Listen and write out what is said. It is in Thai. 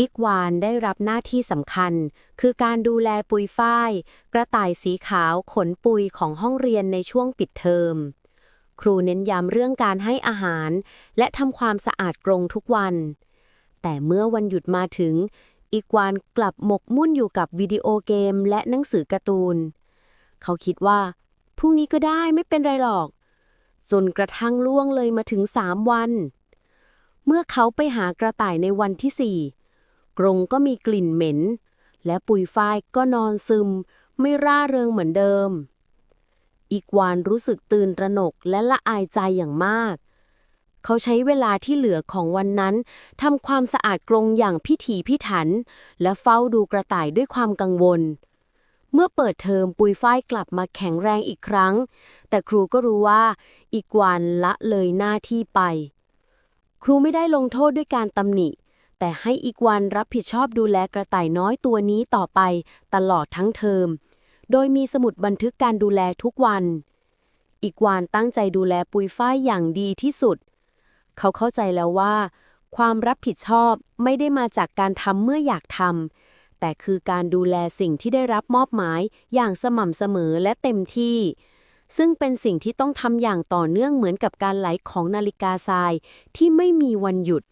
อีกวานได้รับหน้าที่สำคัญ คือการดูแลปุยฝ้าย กระต่ายสีขาวขนปุยของห้องเรียนในช่วงปิดเทอม ครูเน้นย้ำเรื่องการให้อาหาร และทำความสะอาดกรงทุกวัน แต่เมื่อวันหยุดมาถึง อีกวานกลับหมกมุ่นอยู่กับวิดีโอเกมและหนังสือการ์ตูน เขาคิดว่าพรุ่งนี้ก็ได้ไม่เป็นไรหรอก จนกระทั่งล่วงเลยมาถึงสามวัน เมื่อเขาไปหากระต่ายในวันที่สี่ กรงก็มีกลิ่นเหม็น และปุ๋ยฝ้ายก็นอนซึม ไม่ร่าเริงเหมือนเดิม อีกวานรู้สึกตื่นระหนกและละอายใจอย่างมาก เขาใช้เวลาที่เหลือของวันนั้นทำความสะอาดกรงอย่างพิถีพิถัน และเฝ้าดูกระต่ายด้วยความกังวล เมื่อเปิดเทอมปุยฝ้ายกลับมาแข็งแรงอีกครั้ง แต่ครูก็รู้ว่า อีกวานละเลยหน้าที่ไป ครูไม่ได้ลงโทษด้วยการตำหนิ แต่ให้อีกวันรับผิดชอบดูแลกระต่ายน้อยตัวนี้ต่อไป ตลอดทั้งเทอม โดยมีสมุดบันทึกการดูแลทุกวัน อีกวานตั้งใจดูแลปุยฝ้ายอย่างดีที่สุด เขาเข้าใจแล้วว่า ความรับผิดชอบไม่ได้มาจากการทำเมื่ออยากทำแต่คือการดูแลสิ่งที่ได้รับมอบหมายอย่างสม่ำเสมอและเต็มที่ ซึ่งเป็นสิ่งที่ต้องทำอย่างต่อเนื่องเหมือนกับการไหลของนาฬิกาทรายที่ไม่มีวันหยุด